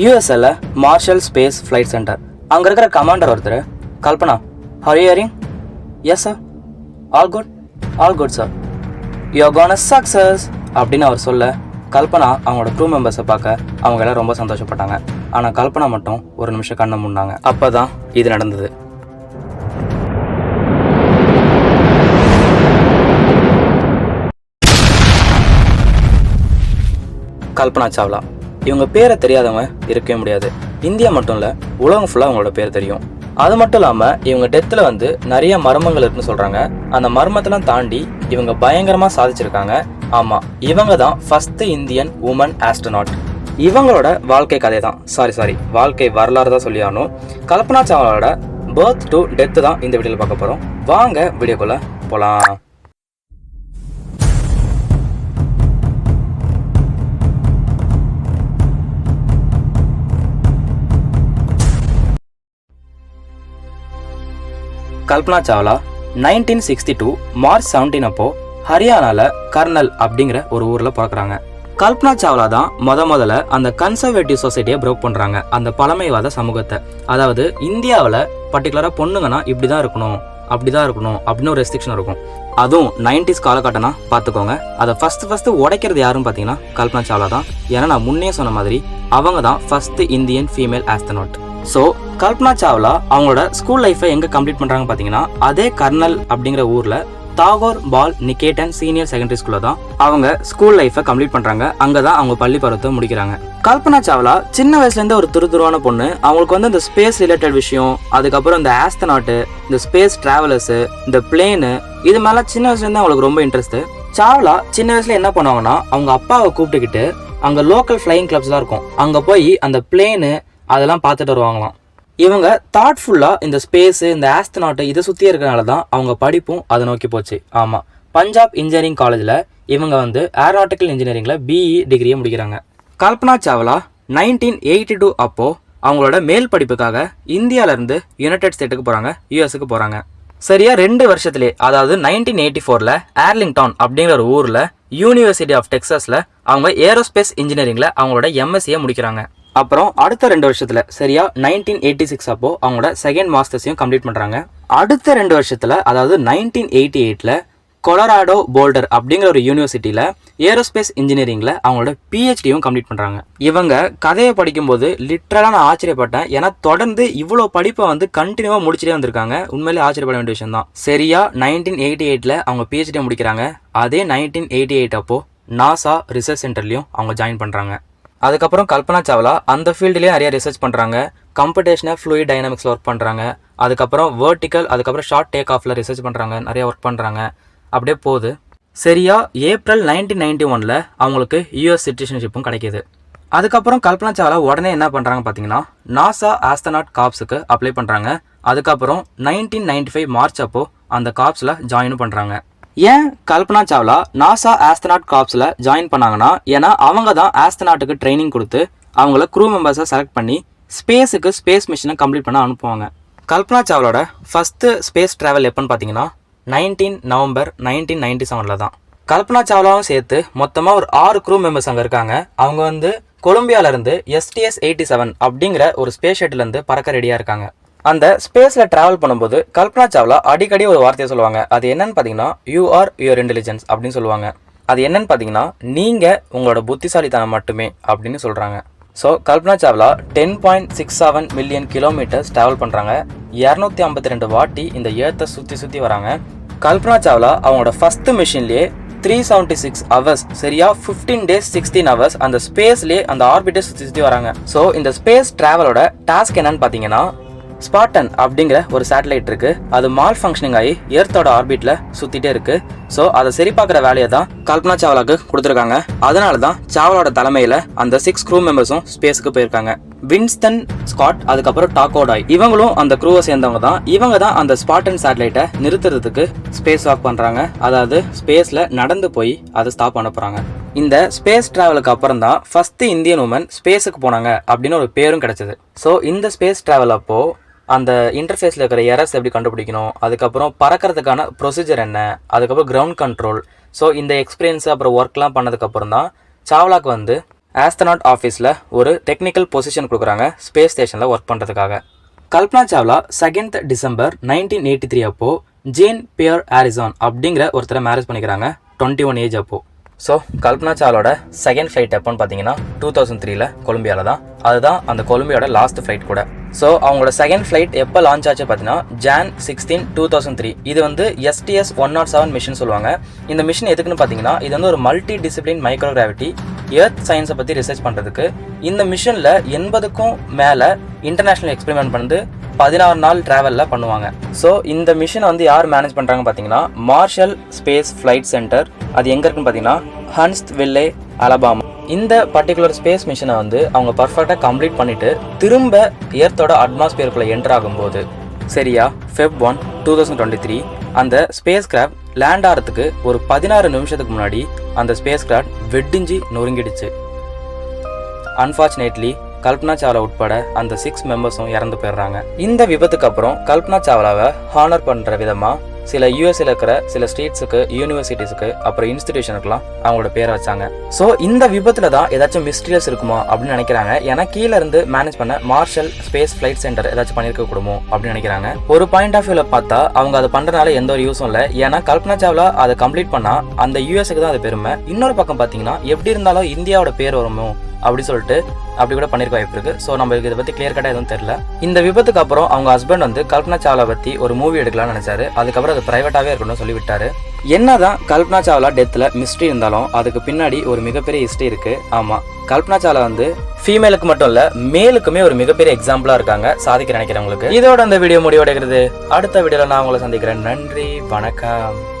யூஎஸ்எல்ல Marshall Space Flight Center அங்கே இருக்கிற commander ஒருத்தர் Kalpana ஹரியரிங் yes sir all good all good sir யோ கோன சக்சஸ் அப்படின்னு அவர் சொல்ல கல்பனா அவங்களோட க்ரூ மெம்பர்ஸை பார்க்க அவங்க எல்லாம் ரொம்ப சந்தோஷப்பட்டாங்க. ஆனால் கல்பனா மட்டும் ஒரு நிமிஷம் கண்ணை முன்னாங்க அப்போ தான் இது நடந்தது. கல்பனா சாவ்லா இவங்க பேரை தெரியாதவங்க இருக்கவே முடியாது. இந்தியா மட்டும் இல்லை உலகம் ஃபுல்லாக அவங்களோட பேர் தெரியும். அது மட்டும் இல்லாமல் இவங்க டெத்தில் வந்து நிறைய மர்மங்கள் இருக்குன்னு சொல்கிறாங்க அந்த மர்மத்தெல்லாம் தாண்டி இவங்க பயங்கரமாக சாதிச்சிருக்காங்க. ஆமாம் இவங்க தான் ஃபஸ்ட்டு இந்தியன் உமன் ஆஸ்ட்ரோநாட் இவங்களோட வாழ்க்கை கதை தான். சாரி சாரி வாழ்க்கை வரலாறு தான் சொல்லி ஆகணும். கல்பனா சாவலோட பர்த் டு டெத்து தான் இந்த வீடியோவில் பார்க்க போகிறோம் வாங்க வீடியோக்குள்ளே போகலாம் Kalpana Chawla nineteen sixty two March seventeen அப்போ ஹரியானால கர்னல் அப்படிங்கிற ஒரு ஊர்ல பிறக்கிறாங்க. கல்பனா சாவ்லா தான் முத முதல்ல அந்த கன்சர்வேட்டிவ் சொசைட்டியை ப்ரோக் பண்றாங்க. அந்த பழமைவாத சமூகத்தை. அதாவது இந்தியாவில் பர்டிகுலரா பொண்ணுங்கன்னா இப்படிதான் இருக்கணும் அப்படிதான் இருக்கணும் அப்படின்னு ஒரு ரெஸ்ட்ரிக்ஷன் இருக்கும். அதுவும் நைன்டிஸ் காலகட்டம்னா பார்த்துக்கோங்க. அதை ஃபஸ்ட்டு ஃபஸ்ட்டு உடைக்கிறது யாருன்னு பார்த்தீங்கன்னா கல்பனா சாவ்லா தான். ஏன்னா நான் முன்னே சொன்ன மாதிரி அவங்க தான் first Indian female astronaut so Kalpana Chawla அவங்களோட ஸ்கூல் லைஃப்பை எங்கே கம்ப்ளீட் பண்ணுறாங்க பார்த்தீங்கன்னா அதே கர்னல் அப்படிங்கிற ஊரில் தாகோர் பால் நிகேட்டன் சீனியர் செகண்டரி ஸ்கூலில் தான் அவங்க ஸ்கூல் லைஃப்பை கம்ப்ளீட் பண்ணுறாங்க அங்கே தான் அவங்க பள்ளி பருவத்தை முடிக்கிறாங்க. கல்பனா சாவ்லா சின்ன வயசுலேருந்து ஒரு துருதுருவான பொண்ணு. அவங்களுக்கு வந்து இந்த ஸ்பேஸ் ரிலேட்டட் விஷயம் அதுக்கப்புறம் இந்த ஆஸ்தனாட்டு இந்த ஸ்பேஸ் ட்ராவலர்ஸு இந்த பிளேனு இது மேலே சின்ன வயசுலேருந்து அவங்களுக்கு ரொம்ப இன்ட்ரெஸ்ட் சாவ்லா சின்ன வயசுல என்ன பண்ணுவாங்கன்னா அவங்க அப்பாவை கூப்பிட்டுக்கிட்டு அங்கே லோக்கல் ஃப்ளையிங் கிளப்ஸ் தான் இருக்கும். அங்கே போய் அந்த பிளேனு அதெல்லாம் பார்த்துட்டு வருவாங்களாம். இவங்க தாட்ஃபுல்லாக இந்த ஸ்பேஸு இந்த ஆஸ்தனாட்டு இதை சுற்றி இருக்கிறனால தான் அவங்க படிப்பும் அதை நோக்கி போச்சு. ஆமாம் பஞ்சாப் இன்ஜினியரிங் காலேஜில் இவங்க வந்து ஏரோனாட்டிக்கல் இன்ஜினியரிங்கில் பிஇ டிகிரியை முடிக்கிறாங்க. Kalpana Chawla nineteen eighty two அப்போது அவங்களோட மேல் படிப்புக்காக இந்தியாவிலேருந்து யுனைடெட் ஸ்டேட்டுக்கு போகிறாங்க யூஎஸ்க்கு போகிறாங்க சரியாக ரெண்டு வருஷத்துலேயே அதாவது நைன்டீன் எயிட்டி ஃபோரில் ஏர்லிங்டவுன் அப்படிங்கிற ஒரு ஊரில் யூனிவர்சிட்டி ஆஃப் டெக்ஸஸில் அவங்க ஏரோஸ்பேஸ் இன்ஜினியரிங்கில் அவங்களோட எம்எஸ்சியை முடிக்கிறாங்க. அப்புறம் அடுத்த ரெண்டு வருஷத்தில் சரியா? நைன்டீன் எயிட்டி சிக்ஸ் அப்போ அவங்களோட செகண்ட் மாஸ்டர்ஸையும் கம்ப்ளீட் பண்ணுறாங்க அடுத்த ரெண்டு வருஷத்தில் அதாவது நைன்டீன் எயிட்டி எயிட்டில் கொலராடோ போல்டர் அப்படிங்கிற ஒரு யூனிவர்சிட்டியில் ஏரோஸ்பேஸ் இன்ஜினியரிங்கில் அவங்களோட பிஹெச்டியும் கம்ப்ளீட் பண்ணுறாங்க இவங்க கதையை படிக்கும்போது லிட்ரலாக நான் ஆச்சரியப்பட்டேன். ஏன்னா தொடர்ந்து இவ்வளோ படிப்பை வந்து கண்டினியூவாக முடிச்சுட்டே வந்திருக்காங்க. உண்மையிலே ஆச்சரியப்பட வேண்டிய விஷயம் தான். சரியா? நைன்டீன் எயிட்டி எயிட்டில் அவங்க பிஹெச்டியை முடிக்கிறாங்க. அதே நைன்டீன் எயிட்டி எயிட் அப்போது நாசா ரிசர்ச் சென்டர்லையும் அவங்க ஜாயின் பண்ணுறாங்க அதுக்கப்புறம் கல்பனா சாவ்லா அந்த ஃபீல்டுலேயே நிறைய ரிசர்ச் பண்ணுறாங்க கம்படிஷனை ஃப்ளூயிட் டைனாமிக்ஸில் ஒர்க் பண்ணுறாங்க அதுக்கப்புறம் வேர்ட்டிக்கல் அதுக்கப்புறம் ஷார்ட் டேக் ஆஃபில் ரிசர்ச் பண்ணுறாங்க நிறைய ஒர்க் பண்ணுறாங்க அப்படியே போகுது. சரியா ஏப்ரல் நைன்டீன் நைன்டி ஒனில் அவங்களுக்கு யூஎஸ் சிட்டிசன்ஷிப்பும் கிடைக்கிது. அதுக்கப்புறம் கல்பனா சாவ்லா உடனே என்ன பண்ணுறாங்க பார்த்தீங்கன்னா நாசா ஆஸ்தனாட் காப்ஸுக்கு அப்ளை பண்ணுறாங்க அதுக்கப்புறம் நைன்டீன் நைன்டி ஃபைவ் மார்ச் அப்போது அந்த காப்ஸில் ஜாயினும் பண்ணுறாங்க ஏன் கல்பனா சாவ்லா நாசா ஆஸ்தனாட் காப்ஸில் ஜாயின் பண்ணாங்கன்னா? ஏன்னா அவங்க தான் ஆஸ்தனாட்டுக்கு ட்ரைனிங் கொடுத்து அவங்கள க்ரூ மெம்பர்ஸை செலக்ட் பண்ணி ஸ்பேஸுக்கு ஸ்பேஸ் மிஷனை கம்ப்ளீட் பண்ண அனுப்புவாங்க. கல்பனா சாவ்லோட ஃபஸ்ட்டு ஸ்பேஸ் ட்ராவல் எப்போன்னு பார்த்தீங்கன்னா நைன்டீன் நவம்பர் நைன்டீன் நைன்டி செவனில் தான். கல்பனா சாவ்லாவும் சேர்த்து மொத்தமாக ஒரு ஆறு க்ரூ மெம்பர்ஸ் அங்கே இருக்காங்க. அவங்க வந்து கொலம்பியாவிலேருந்து எஸ்டிஎஸ் எயிட்டி செவன் அப்படிங்கிற ஒரு ஸ்பேஸ் ஷட்டிலேருந்து பறக்க ரெடியாக இருக்காங்க. அந்த ஸ்பேஸில் ட்ராவல் பண்ணும்போது கல்பனா சாவ்லா அடிக்கடி ஒரு வார்த்தையை சொல்லுவாங்க. அது என்னன்னு பார்த்தீங்கன்னா யூ ஆர் யுவர் இன்டெலிஜென்ஸ் அப்படின்னு சொல்லுவாங்க. அது என்னன்னு பார்த்தீங்கன்னா நீங்கள் உங்களோட புத்திசாலித்தனம் மட்டுமே அப்படின்னு சொல்கிறாங்க so Kalpana Chawla ten point six seven million kilometres travel பண்ணுறாங்க இரநூத்தி ஐம்பத்தி ரெண்டு வாட்டி இந்த ஏர்த்தை சுற்றி சுற்றி வராங்க. கல்பனா சாவ்லா அவங்களோட ஃபஸ்ட்டு மிஷின்லேயே த்ரீ செவன்ட்டி சிக்ஸ் ஹவர்ஸ் சரியா? ஃபிஃப்டீன் டேஸ் சிக்ஸ்டீன் ஹவர்ஸ் அந்த ஸ்பேஸ்லேயே அந்த ஆர்பிட்டை சுற்றி சுற்றி வராங்க. ஸோ இந்த ஸ்பேஸ் ட்ராவலோட டாஸ்க் என்னன்னு பார்த்தீங்கன்னா ஸ்பாட்டன் அப்படிங்கிற ஒரு சேட்டலைட் இருக்கு. அது மால் ஃபங்க்ஷனிங் ஆகி எர்த்தோட ஆர்பிட்ல சுத்திட்டே இருக்கு. ஸோ அதை சரி பார்க்குற வேலையை தான் கல்பனா சாவ்லாக்கு கொடுத்துருக்காங்க. அதனால தான் சாவ்லாவோட தலைமையில் அந்த சிக்ஸ் க்ரூ மெம்பர்ஸும் ஸ்பேஸுக்கு போயிருக்காங்க. வின்ஸ்டன் ஸ்காட் அதுக்கப்புறம் டாக்கோடாய் இவங்களும் அந்த க்ரூவை சேர்ந்தவங்க தான். இவங்க தான் அந்த ஸ்பாட்டன் சேட்டலைட்டை நிறுத்துறதுக்கு ஸ்பேஸ் வாக் பண்ணுறாங்க அதாவது ஸ்பேஸில் நடந்து போய் அதை ஸ்டாப் பண்ண போகிறாங்க இந்த ஸ்பேஸ் டிராவலுக்கு அப்புறம் தான் ஃபஸ்ட்டு இந்தியன் உமன் ஸ்பேஸுக்கு போனாங்க அப்படின்னு ஒரு பேரும் கிடைச்சது. ஸோ இந்த ஸ்பேஸ் டிராவல் அப்போ அந்த இன்டர்ஃபேஸில் இருக்கிற எரர்ஸ் எப்படி கண்டுபிடிக்கணும் அதுக்கப்புறம் பறக்கிறதுக்கான ப்ரொசீஜர் என்ன அதுக்கப்புறம் கிரவுண்ட் கண்ட்ரோல் ஸோ இந்த எக்ஸ்பீரியன்ஸ் அப்புறம் ஒர்க்லாம் பண்ணதுக்கப்புறம் தான் சாவ்லாக்கு வந்து ஆஸ்தனாட் ஆஃபீஸில் ஒரு டெக்னிக்கல் பொசிஷன் கொடுக்குறாங்க ஸ்பேஸ் ஸ்டேஷனில் ஒர்க் பண்ணுறதுக்காக Kalpana Chawla second December nineteen eighty three அப்போது ஜேன் பியர் ஆரிசான் அப்படிங்கிற ஒருத்தரை மேரேஜ் பண்ணிக்கிறாங்க டுவெண்ட்டி ஒன் ஏஜ் அப்போது ஸோ கல்பனா சாவலோட செகண்ட் ஃப்ளைட் எப்போன்னு பார்த்தீங்கன்னா டூ தௌசண்ட் த்ரீல கொலம்பியாவில் தான் அதுதான் அந்த கொலம்பியோட லாஸ்ட் ஃப்ளைட் கூட. ஸோ அவங்களோட செகண்ட் ஃப்ளைட் எப்போ லான்ச் ஆச்சு பார்த்தீங்கன்னா Jan sixteen two thousand three இது வந்து STS one nought seven mission சொல்லுவாங்க. இந்த மிஷின் எதுக்குன்னு பார்த்தீங்கன்னா இது வந்து ஒரு multi discipline micro gravity earth சயின்ஸை பற்றி ரிசர்ச் பண்ணுறதுக்கு இந்த மிஷனில் எண்பதுக்கும் மேலே இன்டர்நேஷ்னல் எக்ஸ்பெரிமெண்ட் பண்ணி பதினாறு நாள் ட்ராவலில் பண்ணுவாங்க. ஸோ இந்த மிஷினை வந்து யார் மேனேஜ் பண்ணுறாங்க பார்த்தீங்கன்னா மார்ஷல் ஸ்பேஸ் ஃப்ளைட் சென்டர் அது எங்கே இருக்குன்னு பார்த்தீங்கன்னா ஹன்ஸ்த் வில்லே அலபாமா இந்த பர்டிகுலர் ஸ்பேஸ் மிஷனை வந்து அவங்க பர்ஃபெக்டாக கம்ப்ளீட் பண்ணிவிட்டு திரும்ப எர்த்தோட அட்மாஸ்பியருக்குள்ளே என்டர் ஆகும்போது சரியா? Feb one two thousand twenty three அந்த ஸ்பேஸ் கிராஃப்ட் லேண்ட் ஆகிறதுக்கு ஒரு பதினாறு நிமிஷத்துக்கு முன்னாடி அந்த ஸ்பேஸ் கிராஃப்ட் வெடிஞ்சு நொறுங்கிடுச்சு. அன்ஃபார்ச்சுனேட்லி கல்பனா சாவ்லா உட்பட அந்த சிக்ஸ் மெம்பர்ஸும் இறந்து போயிடுறாங்க. இந்த விபத்துக்கு அப்புறம் கல்பனா சாவ்லாவை ஹானர் பண்ணுற விதமாக சில யூஎஸ்ல இருக்கிற சில ஸ்டேட்ஸுக்கு யூனிவர்சிட்டிஸுக்கு அப்புறம் இன்ஸ்டிடியூஷனுக்குலாம் அவங்களோட பேரை வச்சாங்க. ஸோ இந்த விபத்துல தான் ஏதாச்சும் மிஸ்டீரியஸ் இருக்குமா அப்படின்னு நினைக்கிறாங்க. ஏன்னா கீழே இருந்து மேனேஜ் பண்ண மார்ஷல் ஸ்பேஸ் ஃபிளைட் சென்டர் ஏதாச்சும் பண்ணியிருக்க கூடுமோ அப்படின்னு நினைக்கிறாங்க. ஒரு பாயிண்ட் ஆஃப் வியூல பார்த்தா அவங்க அதை பண்றதுனால எந்த ஒரு யூஸும் இல்லை. ஏன்னா கல்பனா சாவ்லா அதை கம்ப்ளீட் பண்ணா அந்த யூஎஸ்க்கு தான் அது பெருமை. இன்னொரு பக்கம் பார்த்தீங்கன்னா எப்படி இருந்தாலும் இந்தியாவோட பேர் வருமோ அப்படி சொல்லிட்டு அப்படி கூட பண்ணிருக்க வாய்ப்பு இருக்கு. ஸோ நம்மளுக்கு இதை பத்தி கிளியர் கட்டா எதுவும் தெரியல. இந்த விபத்துக்கு அப்புறம் அவங்க ஹஸ்பண்ட் வந்து கல்பனா சாவ்லா பத்தி ஒரு மூவி எடுக்கலாம்னு நினைச்சாரு. அதுக்கப்புறம் அது பிரைவேட்டாவே இருக்கணும்னு சொல்லிவிட்டாரு. என்னதான் கல்பனா சாவ்லா டெத்ல மிஸ்ட்ரி இருந்தாலும் அதுக்கு பின்னாடி ஒரு மிகப்பெரிய ஹிஸ்ட்ரி இருக்கு. ஆமா கல்பனா சாவ்லா வந்து ஃபீமேலுக்கு மட்டும் இல்ல மேலுக்குமே ஒரு மிகப்பெரிய எக்ஸாம்பிளா இருக்காங்க. சாதிக்க நினைக்கிறவங்களுக்கு. இதோட அந்த வீடியோ முடிவடைகிறது. அடுத்த வீடியோல நான் உங்களை சந்திக்கிறேன். நன்றி வணக்கம்.